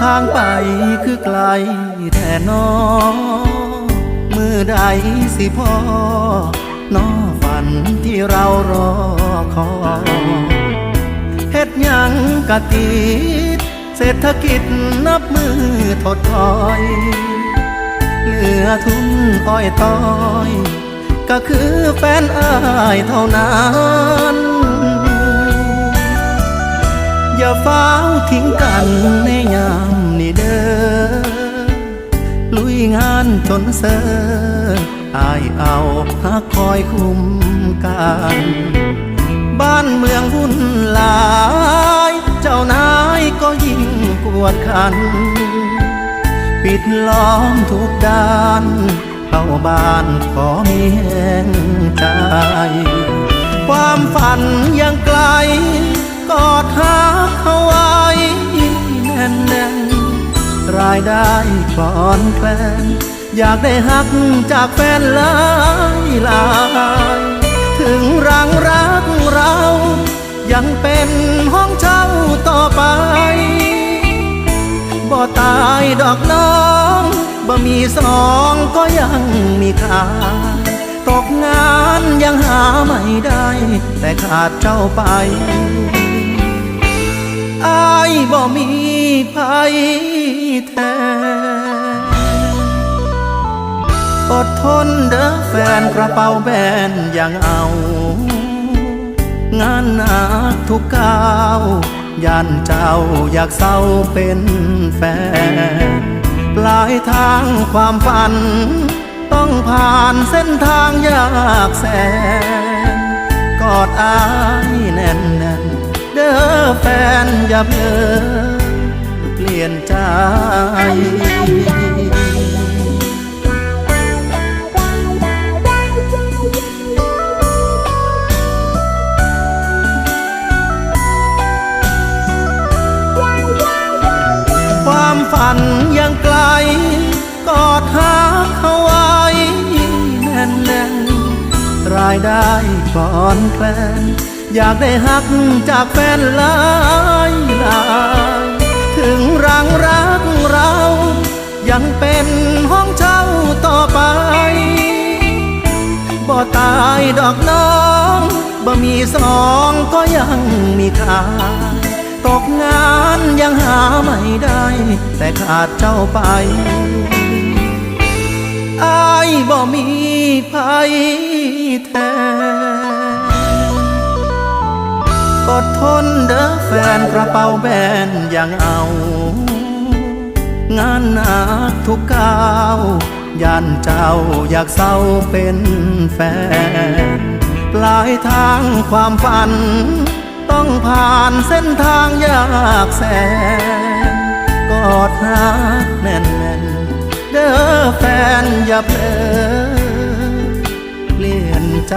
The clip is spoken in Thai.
ทางไปคือไกลแท่นอมือใดสิพ่อน้อฝันที่เรารอคอยเฮ็ดยังกะติดเศรษฐกิจนับมือถดถอย เหลือทุนอ้อยต้อย ก็คือแฟนอายเท่านั้น อย่าฟ้าวทิ้งกันในยามนี้เด้อลุยงานจนเสออายเอาหักคอยคุ้มกันบ้านเมืองวุ่นหลาย เจ้านายก็ยิ่งกวดขัน ปิดล้อมทุกด้าน เข้าบ้านขอมีแห่งใจ ความฝันยังไกล กอดหาเขาไว้แน่นๆรายได้ก่อนแคลนอยากได้หักจากแฟนหลายหลายถึงรังรักเรา ยังเป็นห้องเช่าต่อไปบ่ตายดอกน้องบ่มีสองก็ยังมีค่าตกงานยังหาไม่ได้ แต่ขาดเจ้าไป อายบ่มีภัยแทนอดทนเด้อแฟนกระเป๋าแบนยังเอา งานหนักทุกก้าวยันเจ้าอยากเศร้าเป็นแฟนปลายทางความฝัน ต้องผ่านเส้นทางยากแสน กอดอายแน่นแน่น เด้อแฟนอย่าเพ้อายได้ก่อนแคลนอยากได้หักจากแฟนหลายหลายถึงรังรักเรา ยังเป็นห้องเช่าต่อไป บ่ตายดอกน้องบ่มีสองก็ยังมีค่าตกงานยังหาไม่ได้ แต่ขาดเจ้าไป บ่มีภัยแทนอดทนเด้อแฟนกระเป๋าแบนยังเอา งานหนักทุกก้าวยันเจ้าอยากเศร้าเป็นแฟน ปลายทางความฝัน ต้องผ่านเส้นทางยากแสนกอดหา อย่าเพลอเปลี่ยนใจ